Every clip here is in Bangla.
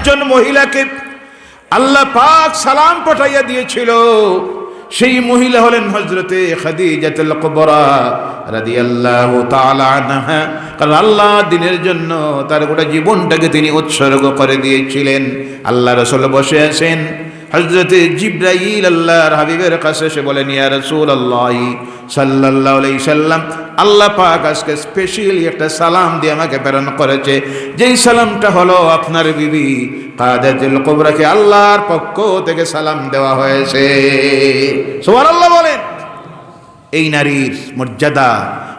একজন মহিলাকে আল্লাহ পাক সালাম পাঠাইয়া দিয়েছিল। সেই মহিলা হলেন হজরতে খাদিজাতুল কুবরা রাদিয়াল্লাহু তাআলা আনহা। কারণ আল্লাহ দিনের জন্য তার গোটা জীবনটাকে তিনি উৎসর্গ করে দিয়েছিলেন। আল্লাহ রাসূল বসে আছেন। হজরতে জিব্রাইল আল্লাহর হাবিবের কাছে এসে বলেন, ইয়া রাসূলুল্লাহ সাল্লাল্লাহু আলাইহি সাল্লাম, আল্লাহ পাক আজকে স্পেশালি একটা সালাম দিয়ে আমাকে প্রেরণ করেছে। যেই সালামটা হলো আপনার বিবি কাদাতুল কুবরাকে আল্লাহর পক্ষ থেকে সালাম দেওয়া হয়েছে। সুবহানাল্লাহ বলেন। এই নারীর মর্যাদা,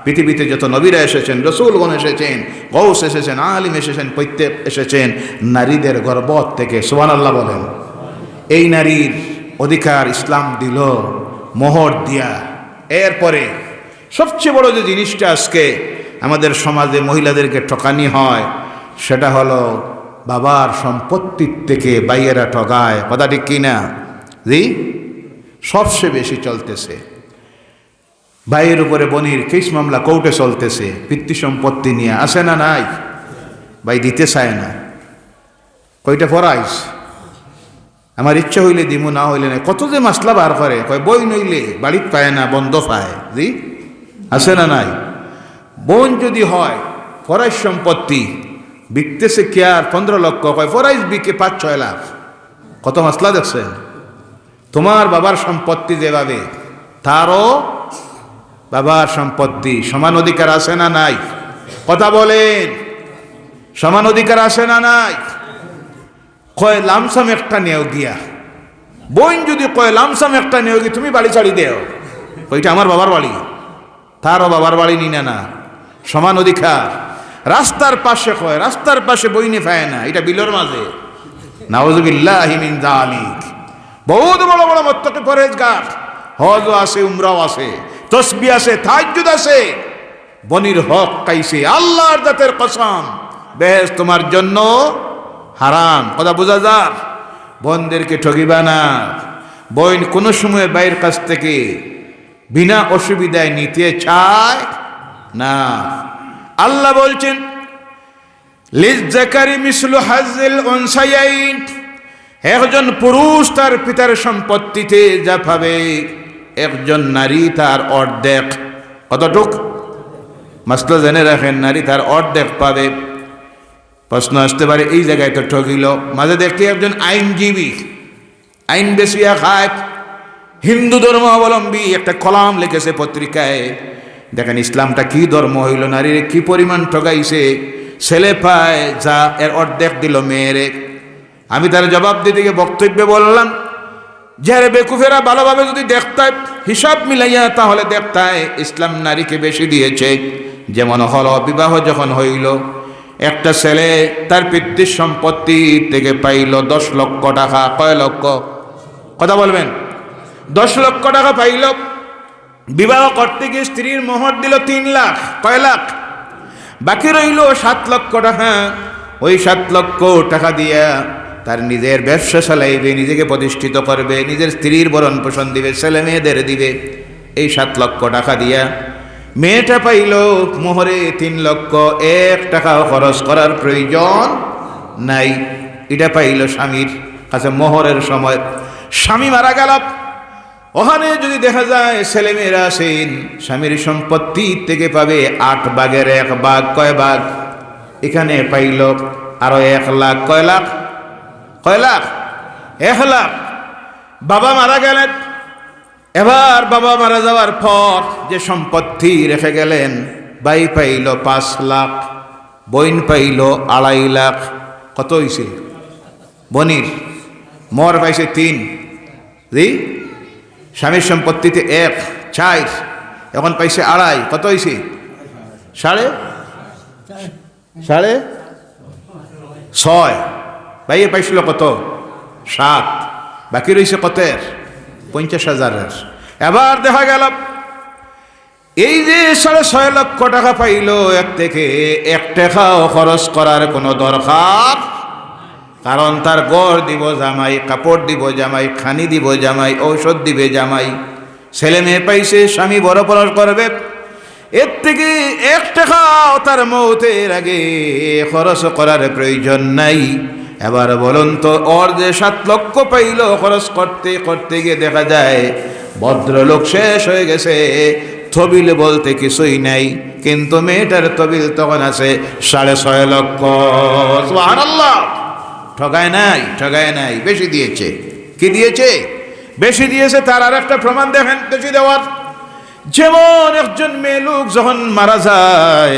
পৃথিবীতে যত নবীরা এসেছেন, রসুলগণ এসেছেন গৌস এসেছেন, আলিম এসেছেন, প্রত্যেক এসেছেন, নারীদের গর্ব থেকে সুবহানাল্লাহ বলেন। এই নারীর অধিকার ইসলাম দিল, মোহর দিয়া। এরপরে সবচেয়ে বড় যে জিনিসটা আজকে আমাদের সমাজে মহিলাদেরকে ঠকানি হয়, সেটা হলো বাবার সম্পত্তির থেকে বাইয়েরা ঠগায়। কথা ঠিক কিনা জি? সবচেয়ে বেশি চলতেছে। ভাইয়ের উপরে বনির কেস মামলা কোর্টে চলতেছে, পিতৃ সম্পত্তি নিয়ে। আসে না নাই? ভাই, দিতে চায় না। কয়টা ফরাইস আমার ইচ্ছা হইলে দিমু, না হইলে না কত যে মাসলা বার করে, কয়, বই নইলে বাড়িত পায় না, বন্ধ পায়। জি? আছে না নাই? বোন যদি হয়, ফরাইজ সম্পত্তি, বিকতেছে কে আর পনেরো লক্ষ, কয়, ফরাইজ বিকে পাঁচ, ছয় লাখ। কত মাসলা দেখছেন? তোমার বাবার সম্পত্তি যেভাবে, তারও বাবার সম্পত্তি। সমান অধিকার আছে না নাই? কথা বলেন। সমান অধিকার আছে না নাই? কয় লামসাম একটা নেও গিয়া। বোন যদি কয় লামসাম একটা নেও তুমি বাড়ি ছাড়ি দেও। ওইটা আমার বাবার বাড়ি। তারও বাবার বাড়ি নি না। সমান অধিকার। রাস্তার পাশে কয়, রাস্তার পাশে বইনে পায় না, এটা বিলর মাঝে। নাওজবিল্লাহ মিন জালিক বহুত বড় বড় মত্তকে পরেজগার হজও আছে উমরাও আছে তসবি আছে তাজ্জুদ আছে বনির হক কাইছে আল্লাহর জাতের কসম। বেশ, তোমার জন্য হারাম। কথা বোঝা যার বোনদেরকে ঠগিবা না বোন কোনো সময় বাইরের কাছ থেকে বিনা অসুবিধায় নিতে চায় না। আল্লাহ বলছেন হাজিল একজন পুরুষ তার পিতার সম্পত্তিতে যা পাবে, একজন নারী তার অর্ধেক। কতটুক? মাসলা জেনে রাখেন, নারী তার অর্ধেক পাবে। প্রশ্ন আসতে পারে, এই জায়গায় তো ঠকিল মাঝে দেখি একজন আইনজীবী। আইন বেশিয়া খায় হিন্দু ধর্ম অবলম্বী একটা কলাম লিখেছে পত্রিকায়। দেখেন, ইসলামটা কি ধর্ম হইল, নারীর কি পরিমাণ ঠকাইছে ছেলে পায় যা এর অর্ধেক দিল মেয়েরে। আমি তার জবাব দিতে গিয়ে বক্তব্যে বললাম, যারে বেকুফেরা ভালোভাবে যদি দেখতায়, হিসাব মিলাইয়া তাহলে দেখতায় ইসলাম নারীকে বেশি দিয়েছে। যেমন হল বিবাহ যখন হইল একটা ছেলে তার পিতৃ সম্পত্তি থেকে পাইল দশ লক্ষ টাকা। কয় লক্ষ? কথা বলবেন। দশ লক্ষ টাকা পাইল। বিবাহ করতে গিয়ে স্ত্রীর মোহর দিল তিন লাখ। কয় লাখ? বাকি রইল সাত লক্ষ টাকা। ওই সাত লক্ষ টাকা দিয়া তার নিজের ব্যবসা চালাইবে, নিজেকে প্রতিষ্ঠিত করবে, নিজের স্ত্রীর বরণ পোষণ দিবে ছেলে মেয়েদের দিবে। এই সাত লক্ষ টাকা দিয়া মেয়েটা পাইল মোহরে তিন লক্ষ এক টাকা খরচ করার প্রয়োজন নাই। এটা পাইল স্বামীর কাছে মোহরের সময়। স্বামী মারা গেল। ওখানে যদি দেখা যায় ছেলে মেয়েরা আসেন, স্বামীর সম্পত্তি থেকে পাবে আট বাঘের এক বাঘ কয় বাঘ এখানে পাইল আরও এক লাখ। কয় লাখ? কয় লাখ? এক লাখ। বাবা মারা গেলেন। এবার বাবা মারা যাওয়ার পর যে সম্পত্তি রেখে গেলেন, বাই পাইল পাঁচ লাখ বইন পাইল আড়াই লাখ। কত হয়েছে বনির। মর পাইছে তিন। জি? স্বামীর সম্পত্তিতে এক, চার। এখন পাইছে আড়াই। কত হয়েছে সাড়ে? সাড়ে? ছয়। ভাইয়ে পাইছিল কত? সাত। বাকি রয়েছে কতের? পঞ্চাশ হাজারের। এবার দেখা গেল, এই যে সাড়ে ছয় লক্ষ টাকা পাইল এক থেকে এক টাকাও খরচ করার কোনো দরকার? কারণ তার গড় দিব জামাই, কাপড় দিব জামাই, খানি দিব জামাই, ঔষধ দিবে জামাই। ছেলে মেয়ে পাইছে, স্বামী বড় পড়ার করবে। এর থেকে এক টাকাও তার মৌতের আগে খরচ করার প্রয়োজন নাই। এবার বলুন তো, ওর যে সাত লক্ষ পাইল খরচ করতে করতে গিয়ে দেখা যায়, ভদ্রলোক শেষ হয়ে গেছে। তবিল বলতে কিছুই নাই, কিন্তু মেয়েটার তবিল তখন আছে সাড়ে ছয় লক্ষ। ঠগায় নাই ঠগায় নাই, বেশি দিয়েছে। কি দিয়েছে? বেশি দিয়েছে তার আর একটা প্রমাণ দেখেন বেশি দেওয়ার। যেমন একজন মেয়ে লোক যখন মারা যায়,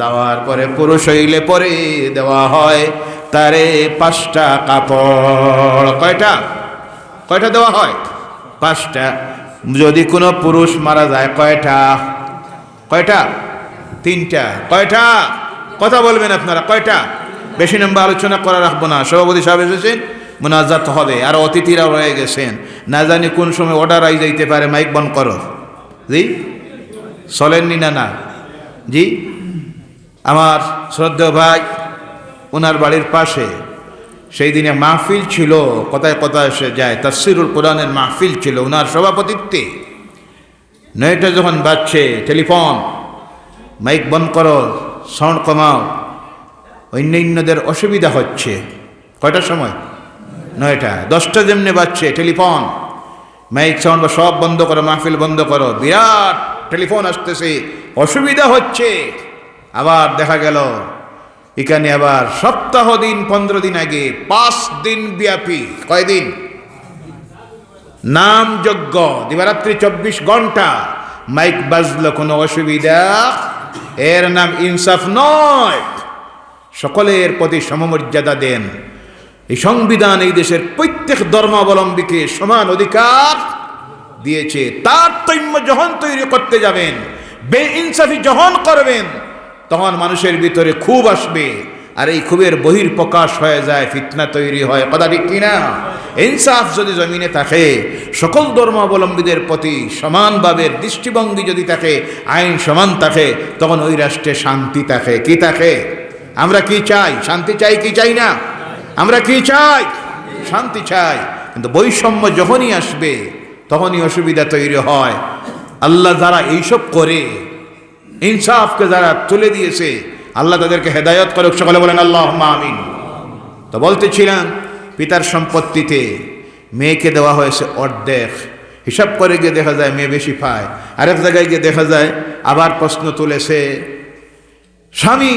যাওয়ার পরে পুরুষ হইলে পরে দেওয়া হয়। তারে পাঁচটা কাপড়। কয়টা? কয়টা দেওয়া হয়? পাঁচটা। যদি কোনো পুরুষ মারা যায়, কয়টা? কয়টা? তিনটা। কয়টা? কথা বলবেন আপনারা, কয়টা? বেশি নম্বর আলোচনা করা রাখব না। সভাপতি সাহেব এসেছেন, মোনাজাত হবে। আর অতিথিরাও রয়ে গেছেন। না জানি কোন সময় অর্ডার আই যাইতে পারে মাইক বন্ধ করো। জি? চলেননি না না? জি? আমার শ্রদ্ধা ভাই ওনার বাড়ির পাশে। সেই দিনে মাহফিল ছিল, কথায় কথায় এসে যায় তাসিরুল কোরআনের মাহফিল ছিল ওনার সভাপতিত্বে। নয়টা যখন বাজছে, টেলিফোন, মাইক বন্ধ করো, সাউন্ড কমাও, অন্যান্যদের অসুবিধা হচ্ছে। কয়টার সময়? নয়টা। দশটা যেমনি বাজছে, টেলিফোন, মাইক, সাউন্ড বা সব বন্ধ করো, মাহফিল বন্ধ করো। বিরাট টেলিফোন আসতেছে, অসুবিধা হচ্ছে। আবার দেখা গেল এখানে আবার সপ্তাহ দিন, পনেরো দিন আগে, পাঁচ দিন ব্যাপী। কয়দিন? নাম যজ্ঞ। দিবারাত্রি চব্বিশ ঘণ্টা। মাইক বাজলো, কোনো অসুবিধা? এর নাম ইনসাফ নয়। সকলের প্রতি সমমর্যাদা দেন। এই সংবিধান এই দেশের প্রত্যেক ধর্মাবলম্বীকে সমান অধিকার দিয়েছে। তারতম্য যখন তৈরি করতে যাবেন বে ইনসাফি যখন করবেন তখন মানুষের ভিতরে খুব আসবে। আর এই খুবের বহির প্রকাশ হয়ে যায়, ফিতনা তৈরি হয়। কথা ঠিক কিনা? ইনসাফ যদি জমিনে থাকে, সকল ধর্মাবলম্বীদের প্রতি সমানভাবে দৃষ্টিভঙ্গি যদি থাকে, আইন সমান থাকে, তখন ওই রাষ্ট্রে শান্তি থাকে। কি থাকে? আমরা কি চাই? শান্তি চাই কি চাই না? আমরা কি চাই? শান্তি চাই। কিন্তু বৈষম্য যখনই আসবে, তখনই অসুবিধা তৈরি হয়। আল্লাহ যারা এইসব করে ইনসাফকে যারা তুলে দিয়েছে, আল্লাহ তাদেরকে হেদায়ত করে সকলে বলেন আল্লাহ আমিন। তো বলতেছিলাম, পিতার সম্পত্তিতে মেয়েকে দেওয়া হয়েছে অর্ধেক। হিসাব করে গিয়ে দেখা যায় মেয়ে বেশি পায়। আরেক জায়গায় গিয়ে দেখা যায়, আবার প্রশ্ন তুলেছে, স্বামী,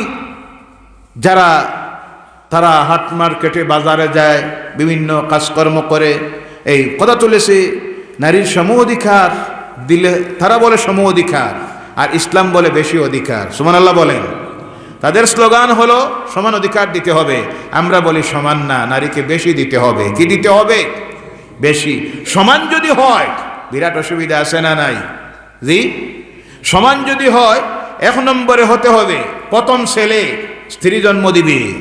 যারা, তারা হাট মার্কেটে বাজারে যায়, বিভিন্ন কাজকর্ম করে, এই কথা তুলেছে, নারীর সম অধিকার দিলে, তারা বলে সম অধিকার। আর ইসলাম বলে বেশি অধিকার। সুমান আল্লাহ বলেন। তাদের স্লোগান হলো, সমান অধিকার দিতে হবে। আমরা বলি সমান না, নারীকে বেশি দিতে হবে। কি দিতে হবে? বেশি। সমান যদি হয়, বিরাট অসুবিধা আছে না নাই? জি? সমান যদি হয়, এক নম্বরে হতে হবে, প্রথম ছেলে স্ত্রী জন্ম দিবে,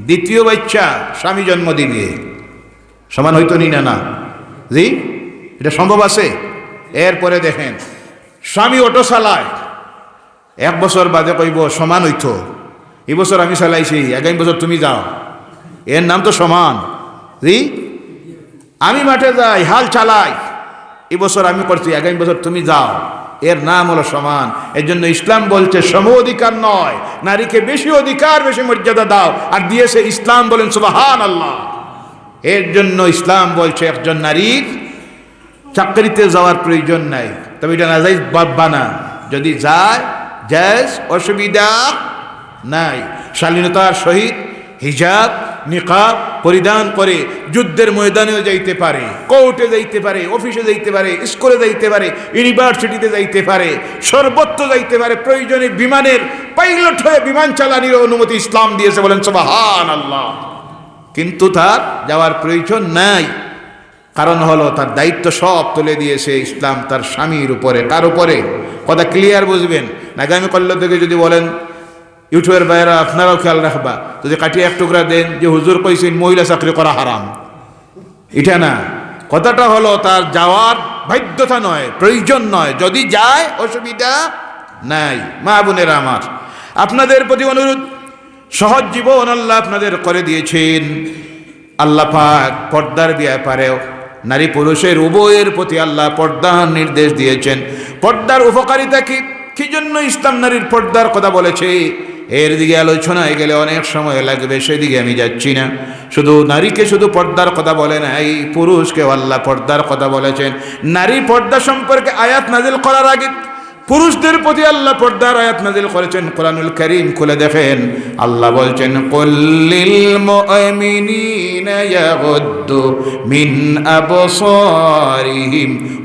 দ্বিতীয় বাচ্চা স্বামী জন্ম দিবে। সমান হইতো নি না না? জি? এটা সম্ভব আছে? এরপরে দেখেন। স্বামী অটো চালায় এক বছর বাদে কইব, সমান হইতো। এই বছর আমি চালাইছি, আগামী বছর তুমি যাও। এর নাম তো সমান। জি? আমি মাঠে যাই, হাল চালাই। এই বছর আমি করছি, আগামী বছর তুমি যাও। এর নাম হলো সমান। এর জন্য ইসলাম বলছে, সম অধিকার নয়। নারীকে বেশি অধিকার, বেশি মর্যাদা দাও। আর দিয়েছে ইসলাম বলেন সুবাহান আল্লাহ এর জন্য ইসলাম বলছে, একজন নারীর চাকরিতে যাওয়ার প্রয়োজন নাই। তবে এটা না যাই বাবা না যদি যায় জায়জ অসুবিধা নাই শালীনতার সহিত হিজাব নিকাব পরিধান করে যুদ্ধের ময়দানেও যাইতে পারে কোর্টে যাইতে পারে অফিসে যাইতে পারে স্কুলে যাইতে পারে ইউনিভার্সিটিতে যাইতে পারে সর্বত্র যাইতে পারে প্রয়োজনে বিমানের পাইলট হয়ে বিমান চালানির অনুমতি ইসলাম দিয়েছে বলেন সবাহান আল্লাহ কিন্তু তার যাওয়ার প্রয়োজন নাই কারণ হলো তার দায়িত্ব সব তুলে দিয়েছে ইসলাম তার স্বামীর উপরে। কার উপরে? কথা ক্লিয়ার বুঝবেন? আগামী কল্য থেকে যদি বলেন, ইউটিউবের বাইরে, আপনারাও খেয়াল রাখবা, যদি কাটিয়ে এক টুকরা দেন যে হুজুর কইছেন মহিলা চাকরি করা হারাম। এটা না। কথাটা হলো তার যাওয়ার বাধ্যতা নয়, প্রয়োজন নয়। যদি যায়, অসুবিধা নাই। মা বোনেরা আমার, আপনাদের প্রতি অনুরোধ, সহজ জীবন আল্লাহ আপনাদের করে দিয়েছেন। আল্লাহ পাক পর্দার ব্যাপারেও নারী পুরুষের উভয়ের প্রতি আল্লাহ পর্দার নির্দেশ দিয়েছেন। পর্দার উপকারিতা কি? কি জন্য ইসলাম নারীর পর্দার কথা বলেছে? এর দিকে আলোচনায় গেলে অনেক সময় লাগবে, সেদিকে আমি যাচ্ছি না। শুধু নারীকে শুধু পর্দার কথা বলে এই পুরুষকে আল্লাহ পর্দার কথা বলেছেন। নারী পর্দা সম্পর্কে আয়াত নাজিল করার আগে পুরুষদের প্রতি আল্লাহ পর্দার আয়াত নাজিল করেছেন, কোরআনুল করিম খুলে দেখেন। আল্লাহ বলছেন কল্লিল মিন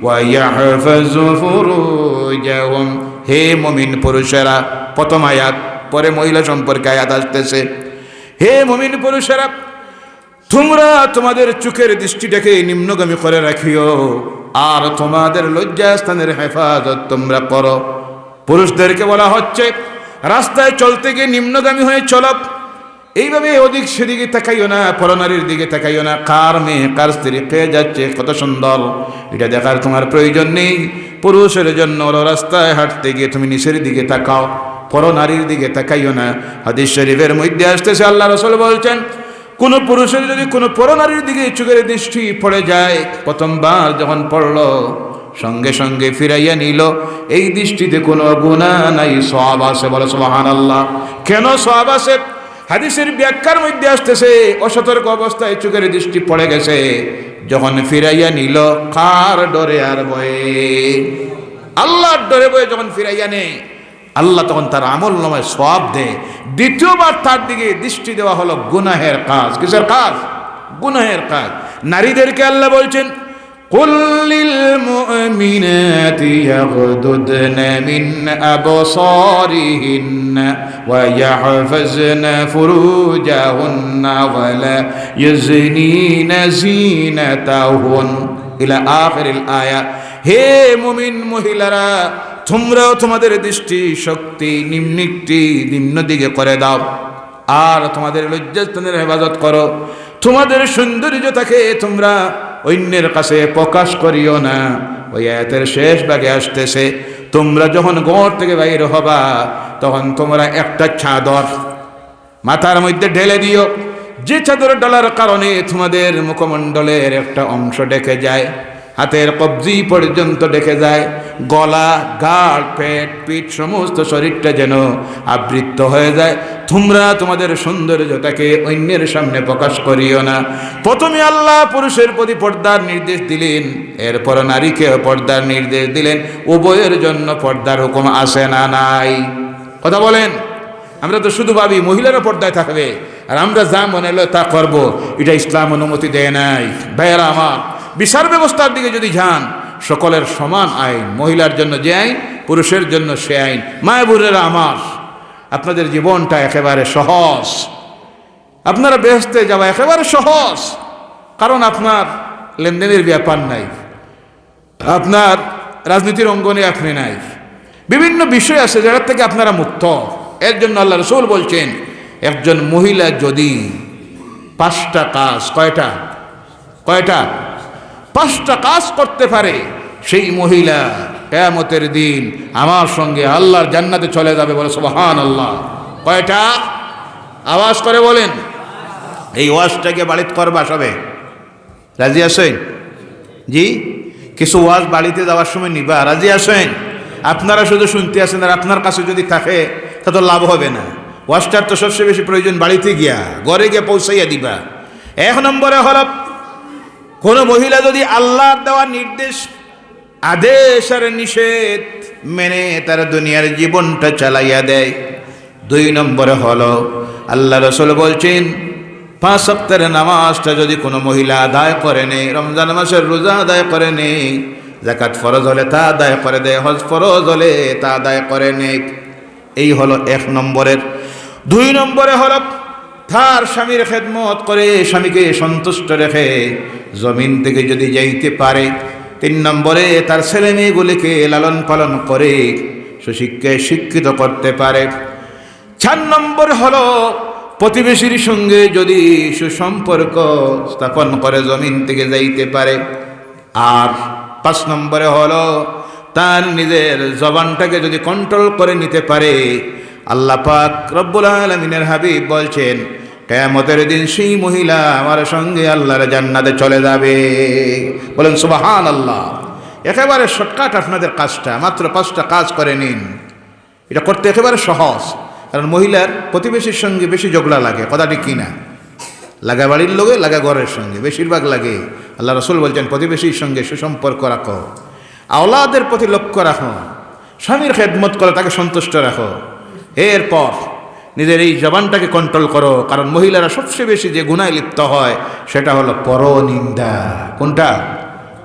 ওয়া হে মুমিন পুরুষেরা, প্রথম আয়াত, পরে মহিলা সম্পর্কে আয়াত আসতেছে। হে মুমিন পুরুষেরা, তোমরা তোমাদের চোখের দৃষ্টিটাকে নিম্নগামী করে রাখিও। আর তোমাদের লজ্জাস্থানের হেফাজত তোমরা করো। পুরুষদেরকে বলা হচ্ছে, রাস্তায় চলতে গিয়ে নিম্নগামী হয়ে চলো। এইভাবে ওদিক সেদিকে তাকাইও না, পরনারীর দিকে তাকাইও না। কার মেয়ে, কার স্ত্রী পেয়ে যাচ্ছে, কত সুন্দর। এটা দেখার তোমার প্রয়োজন নেই। পুরুষের জন্য রাস্তায় হাঁটতে গিয়ে তুমি নিচের দিকে তাকাও, পরনারীর দিকে তাকাইও না। হাদিস শরীফের মধ্যে আসতেছে, আল্লাহ রসুল বলছেন কোনো পুরুষের যদি কোনো পরনারীর দিকে চোখের দৃষ্টি পড়ে যায়, প্রথমবার যখন পড়ল, সঙ্গে সঙ্গে ফিরাইয়া নিল, এই দৃষ্টিতে কোনো গুণা নাই সব আছে বলে সোহান আল্লাহ কেন সব আছে হাদিসের ব্যাখ্যার মধ্যে আসতেছে, অসতর্ক অবস্থায় চোখের দৃষ্টি পড়ে গেছে। যখন ফিরাইয়া নিল, কার ডরে আর বয়ে? আল্লাহর ডরে বয়ে যখন ফিরাইয়া নেই আল্লাহ তখন তার আমল নামায় সব দেয়। দ্বিতীয়বার তার দিকে দৃষ্টি দেওয়া হলো গুনাহের কাজ। কিসের কাজ? গুনাহের কাজ। নারীদেরকে আল্লাহ বলছেন মিন ওয়া আয়া। হে মুমিন মহিলারা তোমরাও তোমাদের দৃষ্টি, শক্তি নিম্নিকটি নিম্ন দিকে করে দাও। আর তোমাদের লজ্জাস্থানের হেফাজত করো। তোমাদের সৌন্দর্য সৌন্দর্যতাকে তোমরা অন্যের কাছে প্রকাশ করিও না। ওই আয়াতের শেষ ভাগে আসতেছে, তোমরা যখন ঘর থেকে বাইর হবা, তখন তোমরা একটা চাদর মাথার মধ্যে ঢেলে দিও। যে চাদর ডলার কারণে তোমাদের মুখমণ্ডলের একটা অংশ ডেকে যায়। হাতের কবজি পর্যন্ত ডেকে যায়। গলা গাড় পেট, পিঠ সমস্ত শরীরটা যেন আবৃত্ত হয়ে যায়। তোমরা তোমাদের সৌন্দর্যতাকে অন্যের সামনে প্রকাশ করিও না। প্রথমে আল্লাহ পুরুষের প্রতি পর্দার নির্দেশ দিলেন, এরপর নারীকে পর্দার নির্দেশ দিলেন। উভয়ের জন্য পর্দার হুকুম আসে না, নাই। কথা বলেন। আমরা তো শুধু ভাবি, মহিলারা পর্দায় থাকবে। আর আমরা যা মনে হলো তা করব। এটা ইসলাম অনুমতি দেয় নাই। ভাইয়েরা আমার, বিচার ব্যবস্থার দিকে যদি যান, সকলের সমান আইন, মহিলার জন্য যে আইন, পুরুষের জন্য সে আইন। মায়াবুরেরা আমার, আপনাদের জীবনটা একেবারে সহজ। আপনারা বেহস্তে যাওয়া একেবারে সহজ। কারণ আপনার লেনদেনের ব্যাপার নাই। আপনার রাজনীতির অঙ্গনে আপনি নাই। বিভিন্ন বিষয় আছে যার থেকে আপনারা মুক্ত। এর জন্য আল্লাহ রসুল বলছেন, একজন মহিলা যদি পাঁচটা কাজ, কয়টা? কয়টা? পাঁচটা কাজ করতে পারে, সেই মহিলা কেয়ামতের দিন আমার সঙ্গে আল্লাহর জান্নাতে চলে যাবে বলে সোহান আল্লাহ কয়টা? আওয়াজ করে বলেন। এই ওয়াজটাকে বাড়িত করবা সবে। রাজি আসেন জি? কিছু ওয়াজ বাড়িতে যাওয়ার সময় নিবা। রাজি আসেন আপনারা শুধু শুনতে আসেন আর আপনার কাছে যদি থাকে তা তো লাভ হবে না। ওয়াজটার তো সবচেয়ে বেশি প্রয়োজন বাড়িতে গিয়া, ঘরে গিয়ে পৌঁছাইয়া দিবা। এক নম্বরে হল কোন মহিলা যদি আল্লাহর দেওয়া নির্দেশ, আদেশ আর নিষেধ মেনে তার দুনিয়ার জীবনটা চালাইয়া দেয়। দুই নম্বরে হল, আল্লাহ রসুল বলছেন, পাঁচ সপ্তাহের নামাজটা যদি কোনো মহিলা আদায় করে নেই রমজান মাসের রোজা আদায় করে নেই জাকাত ফরজ হলে তা আদায় করে দেয় হজ ফরজ হলে তা আদায় করে নেই এই হলো এক নম্বরের। দুই নম্বরে হলো তার স্বামীর খেদমত করে স্বামীকে সন্তুষ্ট রেখে জমিন থেকে যদি যাইতে পারে, তিন নম্বরে তার ছেলে মেয়েগুলিকে লালন পালন করে সুশিক্ষায় শিক্ষিত করতে পারে। চার নম্বর হলো প্রতিবেশীর সঙ্গে যদি সুসম্পর্ক স্থাপন করে জমিন থেকে যাইতে পারে। আর পাঁচ নম্বরে হলো তার নিজের জবানটাকে যদি কন্ট্রোল করে নিতে পারে, আল্লাহ পাক রব্বুল আলমিনের হাবিব বলছেন, কেয়ামতের দিন সেই মহিলা আমার সঙ্গে আল্লাহর জান্নাতে চলে যাবে। বলেন সুবাহান আল্লাহ একেবারে শর্টকাট আপনাদের কাজটা, মাত্র পাঁচটা কাজ করে নিন। এটা করতে একেবারে সহজ, কারণ মহিলার প্রতিবেশীর সঙ্গে বেশি ঝগড়া লাগে, কথাটি কি না? লাগা বাড়ির লোকে লাগা ঘরের সঙ্গে, বেশিরভাগ লাগে। আল্লাহ রসুল বলছেন, প্রতিবেশীর সঙ্গে সুসম্পর্ক রাখো। আওলাদের প্রতি লক্ষ্য রাখো। স্বামীর খেদমত করে তাকে সন্তুষ্ট রাখো। এরপর নিজের এই জবানটাকে কন্ট্রোল করো, কারণ মহিলারা সবচেয়ে বেশি যে গুণায় লিপ্ত হয়, সেটা হলো পরনিন্দা। কোনটা?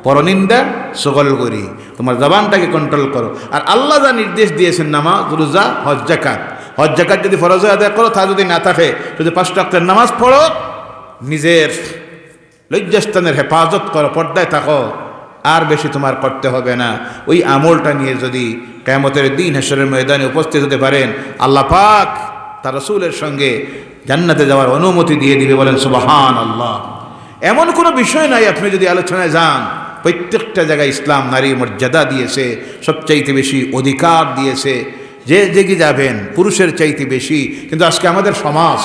পরনিন্দা সকল করি তোমার জবানটাকে কন্ট্রোল করো। আর আল্লাহ যা নির্দেশ দিয়েছেন নামাজ, রোজা, হজ জাকাত হজ যদি ফরজ আদায় করো, তা যদি না থাকে, যদি পাঁচ টাকার নামাজ পড়ো, নিজের লজ্জাস্থানের হেফাজত করো, পর্দায় থাকো। আর বেশি তোমার করতে হবে না। ওই আমলটা নিয়ে যদি কেমতের দিন হেসরের ময়দানে উপস্থিত হতে পারেন, আল্লাহ পাক তার রসুলের সঙ্গে জান্নাতে যাওয়ার অনুমতি দিয়ে দিবে বলেন সুবাহান আল্লাহ এমন কোনো বিষয় নাই, আপনি যদি আলোচনায় যান, প্রত্যেকটা জায়গায় ইসলাম নারী মর্যাদা দিয়েছে, সবচাইতে বেশি অধিকার দিয়েছে। যে জেগে যাবেন, পুরুষের চাইতে বেশি, কিন্তু আজকে আমাদের সমাজ,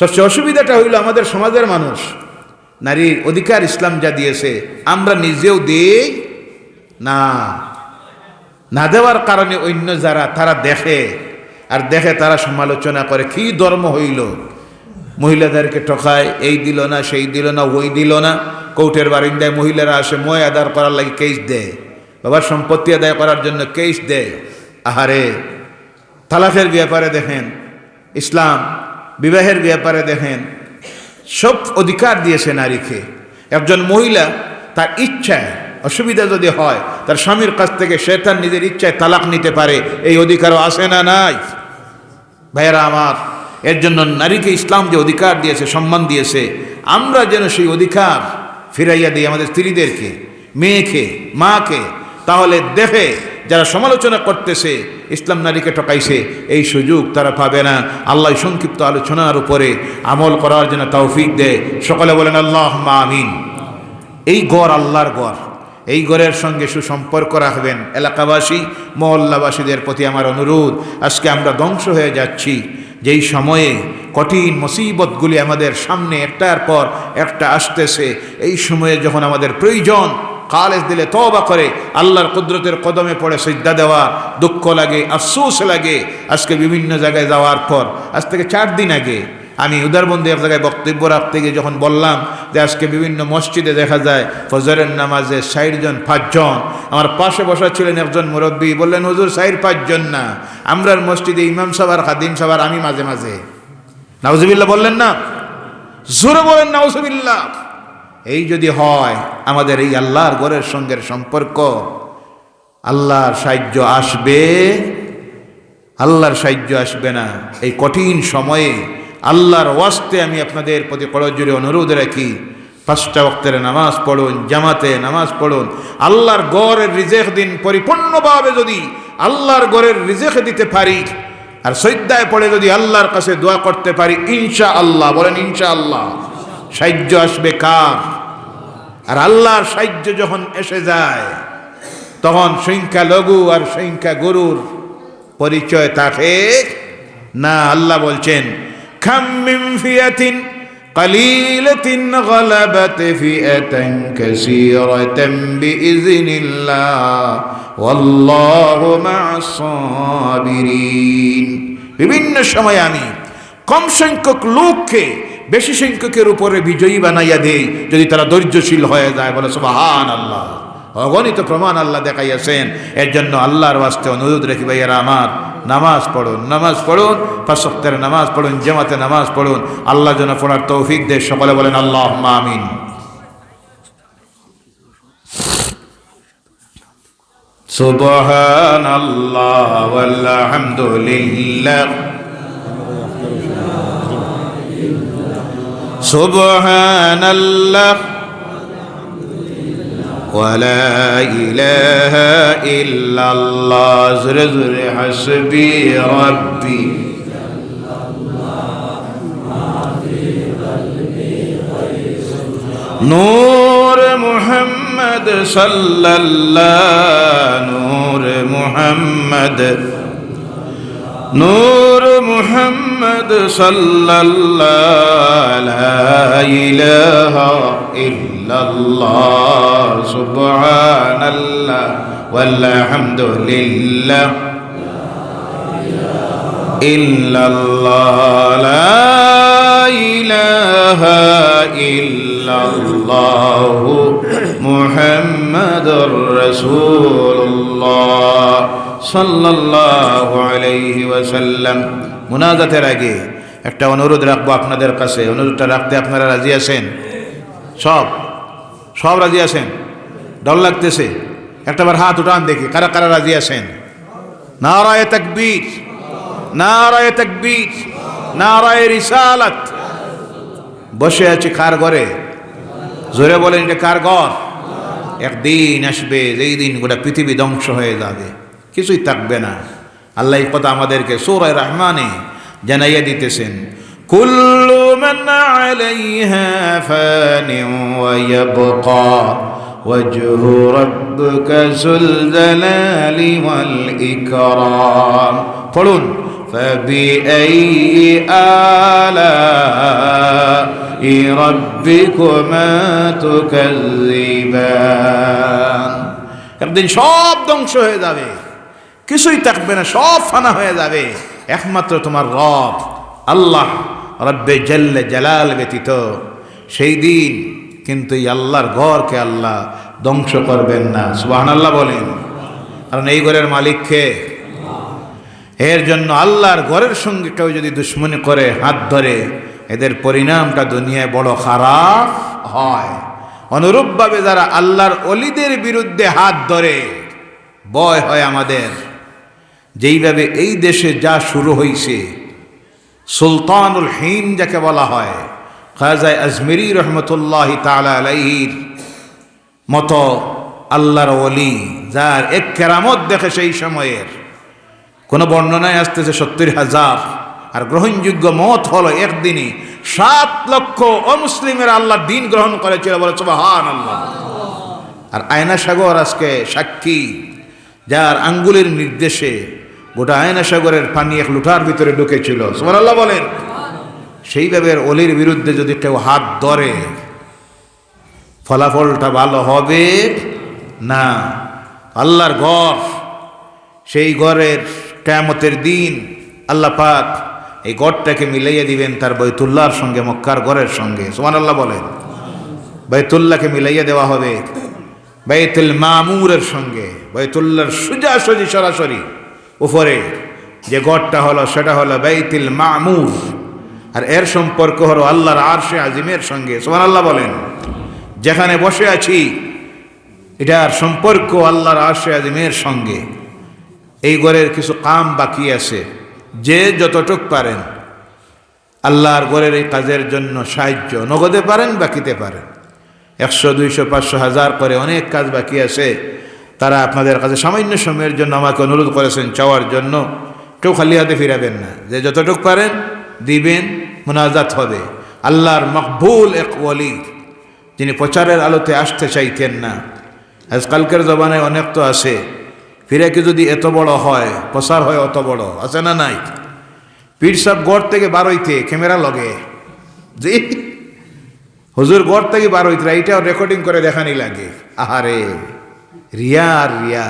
সবচেয়ে অসুবিধাটা হইল আমাদের সমাজের মানুষ। নারীর অধিকার ইসলাম যা দিয়েছে, আমরা নিজেও দেই না। না দেওয়ার কারণে অন্য যারা, তারা দেখে। আর দেখে তারা সমালোচনা করে, কি ধর্ম হইল? মহিলাদেরকে ঠকায়, এই দিল না, সেই দিল না, ওই দিল না। কৌটের বারিন্দায় মহিলারা আসে ময় আদার করার লাগে কেস দেয় বাবার সম্পত্তি আদায় করার জন্য কেস দেয় আহারে, তালাকের ব্যাপারে দেখেন, ইসলাম বিবাহের ব্যাপারে দেখেন সব অধিকার দিয়েছে নারীকে। একজন মহিলা তার ইচ্ছায়, অসুবিধা যদি হয়, তার স্বামীর কাছ থেকে সে তার নিজের ইচ্ছায় তালাক নিতে পারে, এই অধিকারও আসে না নাই? ভাইয়েরা আমার, এর জন্য নারীকে ইসলাম যে অধিকার দিয়েছে, সম্মান দিয়েছে, আমরা যেন সেই অধিকার ফিরাইয়া দিই আমাদের স্ত্রীদেরকে, মেয়েকে, মাকে, তাহলে দেখে যারা সমালোচনা করতেছে, ইসলাম নারীকে ঠকাইছে, এই সুযোগ তারা পাবে না। আল্লাহ সংক্ষিপ্ত আলোচনার উপরে আমল করার জন্য তৌফিক দেয়। সকলে বলেন আল্লাহ আমিন। এই গড় আল্লাহর গড়। এই গড়ের সঙ্গে সুসম্পর্ক রাখবেন। এলাকাবাসী, মহল্লাবাসীদের প্রতি আমার অনুরোধ, আজকে আমরা ধ্বংস হয়ে যাচ্ছি। যেই সময়ে কঠিন মুসিবতগুলি আমাদের সামনে একটার পর একটা আসতেছে, এই সময়ে যখন আমাদের প্রয়োজন কালেজ দিলে তবা করে, আল্লাহর কুদরতের কদমে পড়ে সজ্জা দেওয়া, দুঃখ লাগে, আফসোস লাগে। আজকে বিভিন্ন জায়গায় যাওয়ার পর, আজ থেকে চার দিন আগে আমি উদারবন্দি এক জায়গায় বক্তব্য রাখতে গিয়ে যখন বললাম যে আজকে বিভিন্ন মসজিদে দেখা যায়, ফজরের নামাজে ষাট জন পাঁচজন আমার পাশে বসা ছিলেন একজন মুরব্বী, বললেন, হুজুর, ষাট পাঁচজন না। আমরার মসজিদে ইমাম সাবার, খাদিম সাবার, আমি মাঝে মাঝে। নাউজুবিল্লাহ বললেন না। জোরে বলেন, নাউজুবিল্লাহ। এই যদি হয়, আমাদের এই আল্লাহর ঘরের সঙ্গে সম্পর্ক, আল্লাহর সাহায্য আসবে, আল্লাহর সাহায্য আসবে না। এই কঠিন সময়ে আল্লাহর ওয়াস্তে আমি আপনাদের প্রতি করজুড়ে অনুরোধ রাখি। পাঁচটা বক্তের নামাজ পড়ুন, জামাতে নামাজ পড়ুন। আল্লাহর গড়ের রিজেক দিন পরিপূর্ণভাবে যদি আল্লাহর গড়ের রিজেক দিতে পারি, আর সৈদ্যায় পড়ে যদি আল্লাহর কাছে দোয়া করতে পারি ইনশা আল্লাহ বলেন ইনশা আল্লাহ সাহায্য আসবে কার? আর আল্লাহর সাহায্য যখন এসে যায়, তখন সংখ্যা লঘু আর সংখ্যা গরুর পরিচয় থাকে না? আল্লাহ বলছেন বিভিন্ন সময় আমি কম সংখ্যক লোককে বেশি সংখ্যকের উপরে বিজয়ী বানাইয়া দেই যদি তারা ধৈর্যশীল হয়ে যায়, বলে সুবাহান আল্লাহ অগণিত প্রমাণ আল্লাহ দেখাইয়াছেন। এর জন্য আল্লাহর বাস্তে অনুরোধ রেখি ভাইয়ারা আমার, নামাজ পড়ুন নামাজ পড়ুন পাঁচক্তের নামাজ পড়ুন, জামাতে নামাজ পড়ুন, আল্লাহ যেন পড়ার তৌফিক দে সকলে বলেন আল্লাহ আমিন। সুবহান আল্লাহ আলহামদুলিল্লাহ سبحان الله ولا إله إلا الله. زر زر حسبي ربي. نور محمد صلى الله نور محمد نور محمد صلى الله لا إله إلا الله. سبحان الله والحمد لله. إلا الله. لا إله إلا الله. محمد رسول الله. সাল্লাহ আলাইহি ওয়াসাল্লাম। মুনাজাতের আগে একটা অনুরোধ রাখব আপনাদের কাছে। অনুরোধটা রাখতে আপনারা রাজি আছেন? সব? সব রাজি আছেন? ডর লাগতেছে? একটাবার হাত উঠান দেখি। কারা কারা রাজি আছেন? নারায় তকবীর। নারায় তকবীর। নারায় রিসালাত। বসে আছি কার ঘরে? জোরে বলেন এটা কার ঘর? একদিন আসবে, যেই দিন গোটা পৃথিবী ধ্বংস হয়ে যাবে। কিছুই থাকবে না আল্লাহ এই কথা আমাদেরকে সৌরায় রহমানে জানাইয়া দিতেছেন কুল্লু মান আলাইহা ফানি ওয়া ইয়াবকা وجه ربك ذو الجلال والإكرام পড়ুন فبأي آلاء ربكما تكذبان একদিন সব ধ্বংস হয়ে যাবে কিছুই থাকবে না, সব ফানা হয়ে যাবে। একমাত্র তোমার রব, আল্লাহ, রব্বে জাল্লে জালাল ব্যতীত। সেই দিন কিন্তু এই আল্লাহর ঘরকে আল্লাহ ধ্বংস করবেন না। সুবাহান আল্লাহ বলেন। কারণ এই ঘরের মালিককে এর জন্য আল্লাহর ঘরের সঙ্গে কেউ যদি দুশ্মনী করে, হাত ধরে, এদের পরিণামটা দুনিয়ায় বড় খারাপ হয়। অনুরূপভাবে যারা আল্লাহর অলিদের বিরুদ্ধে হাত ধরে বয় হয় আমাদের। যেইভাবে এই দেশে যা শুরু হয়েছে সুলতানুল হিন যাকে বলা হয় খাজায় আজমেরি রহমতুল্লাহ তালা আলাইহির মতো আল্লাহর অলি যার এক কেরামত দেখে সেই সময়ের। কোনো বর্ণনায় আসতেছে সত্তর হাজার, আর গ্রহণযোগ্য মত হলো একদিনই সাত লক্ষ অমুসলিমের আল্লাহ দিন গ্রহণ করেছিল বলে সুবাহান আল্লাহ আর আয়না সাগর আজকে সাক্ষী, যার আঙ্গুলের নির্দেশে গোটা আয়না সাগরের পানি এক লুটার ভিতরে ঢুকেছিল। সুমান আল্লাহ বলেন। সেইভাবে অলির বিরুদ্ধে যদি কেউ হাত ধরে, ফলাফলটা ভালো হবে না? আল্লাহর ঘর, সেই ঘরের কেমতের দিন আল্লাহ পাক এই গড়টাকে মিলাইয়া দিবেন তার বৈতুল্লাহর সঙ্গে, মক্কার ঘরের সঙ্গে। সোমান আল্লাহ বলেন। বৈতুল্লাহকে মিলাইয়া দেওয়া হবে। বাইতুল মামুরের সঙ্গে বাইতুল্লাহর সোজাসুজি সরাসরি। উপরে যে গড়টা হলো, সেটা হলো বাইতুল মামুর। আর এর সম্পর্ক হলো আল্লাহর আরশে আজিমের সঙ্গে। সোমান আল্লাহ বলেন, যেখানে বসে আছি, এটার সম্পর্ক আল্লাহর আরশে আজিমের সঙ্গে। এই ঘরের কিছু কাম বাকি আছে। যে যতটুক পারেন, আল্লাহর ঘরের এই কাজের জন্য সাহায্য। নগদে পারেন, বাকিতে পারেন। একশো, দুইশো, পাঁচশো, হাজার করে অনেক কাজ বাকি আছে। তারা আপনাদের কাছে সামান্য সময়ের জন্য আমাকে অনুরোধ করেছেন চাওয়ার জন্য। কেউ খালি হাতে ফিরাবেন না। যে যতটুক পারেন দিবেন, মোনাজাত হবে। আল্লাহর মকবুল এক ওলি যিনি প্রচারের আলোতে আসতে চাইতেন না। আজকালকের জবানায় অনেক তো আছে। ফিরাকে যদি এত বড় হয় প্রচার হয় অত বড়, আছে না নাই? পীর সাহেব গড় থেকে বারোইতে ক্যামেরা লগে। জি। হুজুর গড় থেকে বারোইতে এইটাও রেকর্ডিং করে দেখানি লাগে। আহারে। রিয়া আর রিয়া।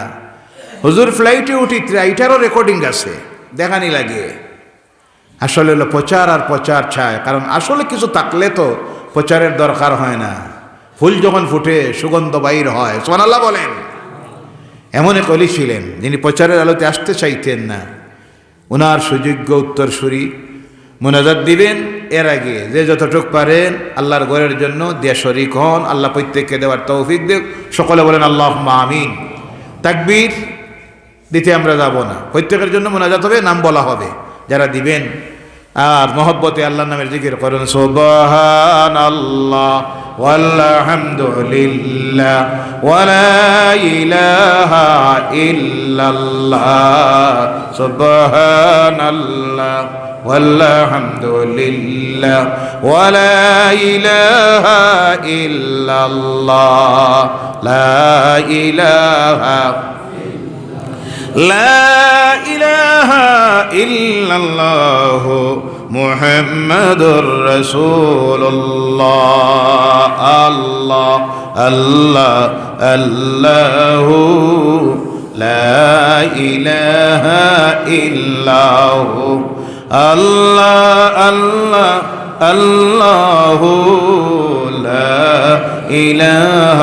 হুজুর ফ্লাইটে উঠিত্রে এটারও রেকর্ডিং আছে, দেখানি লাগে। আসলে হলো প্রচার আর প্রচার ছায়, কারণ আসলে কিছু থাকলে তো প্রচারের দরকার হয় না। ফুল যখন ফুটে, সুগন্ধ বাইর হয় সোনাল্লাহ বলেন। এমন এক অলি ছিলেন, যিনি প্রচারের আলোতে আসতে চাইতেন না। ওনার সুযোগ্য উত্তরসূরি মোনাজাত দিবেন, এর আগে যে যতটুক পারেন আল্লাহর ঘরের জন্য দিয়া হন, আল্লাহ প্রত্যেককে দেওয়ার তৌফিক দেব সকলে বলেন আল্লাহ আমিন। তাকবীর দিতে আমরা যাব না। প্রত্যেকের জন্য মোনাজাত হবে, নাম বলা হবে। যারা দিবেন, আর মহব্বতে আল্লাহর নামের জিকির করেন সুবহান আল্লাহ walhamdulillah wala ilaha illallah subhanallah walhamdulillah wala ilaha illallah la ilaha لا إله إلا الله محمد رسول الله. الله الله الله. لا إله إلا هو. الله الله الله لا إله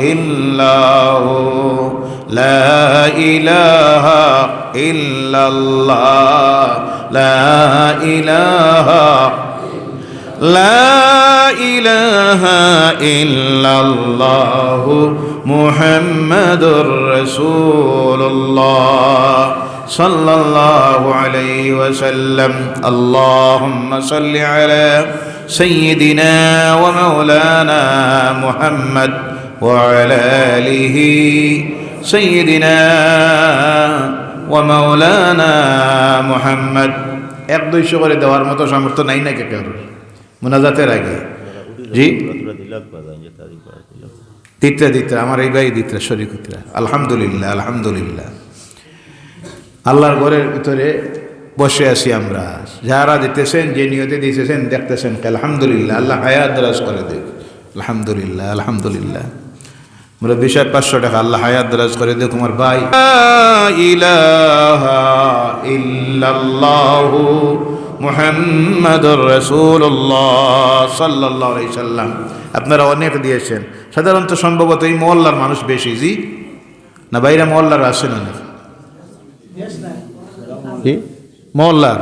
إلا هو. لا إله إلا الله لا إله لا إله إلا الله. لا إله إلا الله মুহাম্মাদুর রাসূলুল্লাহ সাল্লাল্লাহু আলাইহি ওয়াসাল্লাম। আল্লাহুম্মা সাল্লি আলা সাইয়্যিদিনা ওয়া মাওলানা মুহাম্মদ ওয়া আলা আলিহি সাইয়্যিদিনা ওয়া মাওলানা মুহাম্মদ। এক দুইশো করে দেওয়ার মতো সামর্থ্য নাই নাকি কারোর? মোনাজাতের আগে। জি? দিতরা দিতরা, আমার এই ভাই দিতরা, শরীর আলহামদুলিল্লাহ আলহামদুলিল্লাহ। আল্লাহর ঘরের ভিতরে বসে আছি আমরা। যারা দিতেছেন, যে নিয়তে দিতেছেন, দেখতেছেন আলহামদুলিল্লাহ, আল্লাহ হায়াত দরাজ করে দেখ আলহামদুলিল্লাহ আলহামদুলিল্লাহ। আমরা বিষয় পাঁচশো টাকা, আল্লাহ হায়াত দরাজ করে দেখ তোমার ভাই। ইলাহা ইল্লাল্লাহু মুহাম্মাদুর রাসূলুল্লাহ সাল্লাল্লাহু আলাইহি সাল্লাম। আপনারা অনেক দিয়েছেন। সাধারণত সম্ভবত এই মহল্লার মানুষ বেশি, জি? না, বাইরে মহল্লার আছেন অনেক। মহল্লার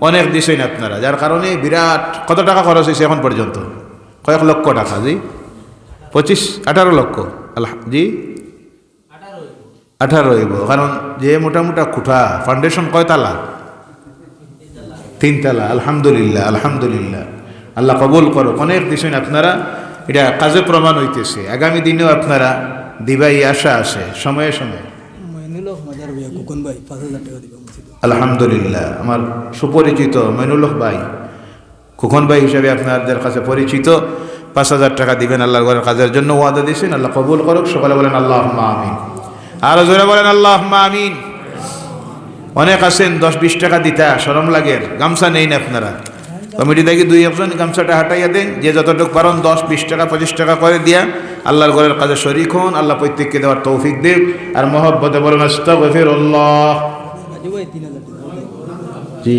অনেক দিছেন আপনারা। যার কারণে বিরাট কত টাকা খরচ হয়েছে এখন পর্যন্ত? কয়েক লক্ষ টাকা, জি? পঁচিশ, আঠারো লক্ষ। আল্লাহ, জি? আঠারো হইব। কারণ যে মোটা মোটা ফাউন্ডেশন কয়তালা তিনতলা আলহামদুলিল্লাহ আলহামদুলিল্লাহ। আল্লাহ কবুল করো অনেক দিছেন আপনারা এটা কাজে প্রমাণ হইতেছে। আগামী দিনেও আপনারা দিবাই আশা আসে সময়ে সময়ে। আলহামদুলিল্লাহ আমার সুপরিচিত মইনুল্লাহ ভাই খুকন ভাই হিসাবে আপনাদের কাছে পরিচিত। পাঁচ হাজার টাকা দিবেন আল্লাহ ঘরের কাজের জন্য ওয়াদা দিয়েছেন। আল্লাহ কবুল করুক। সকালে বলেন আল্লাহ আমিন। আরও জোরে বলেন আল্লাহ আমিন। অনেক আছেন দশ বিশ টাকা দিতা সরম লাগের গামছা নেই না আপনারা। কমিটি দেখি দুই একজন গামছাটা হাঁটাইয়া দেন যে যতটুকু পারেন দশ বিশ টাকা পঁচিশ টাকা করে দিয়া আল্লাহর ঘরের কাজে শরিক হন আল্লাহ প্রত্যেককে দেওয়ার তৌফিক দেব আর মহব্বতে টাকা। জি।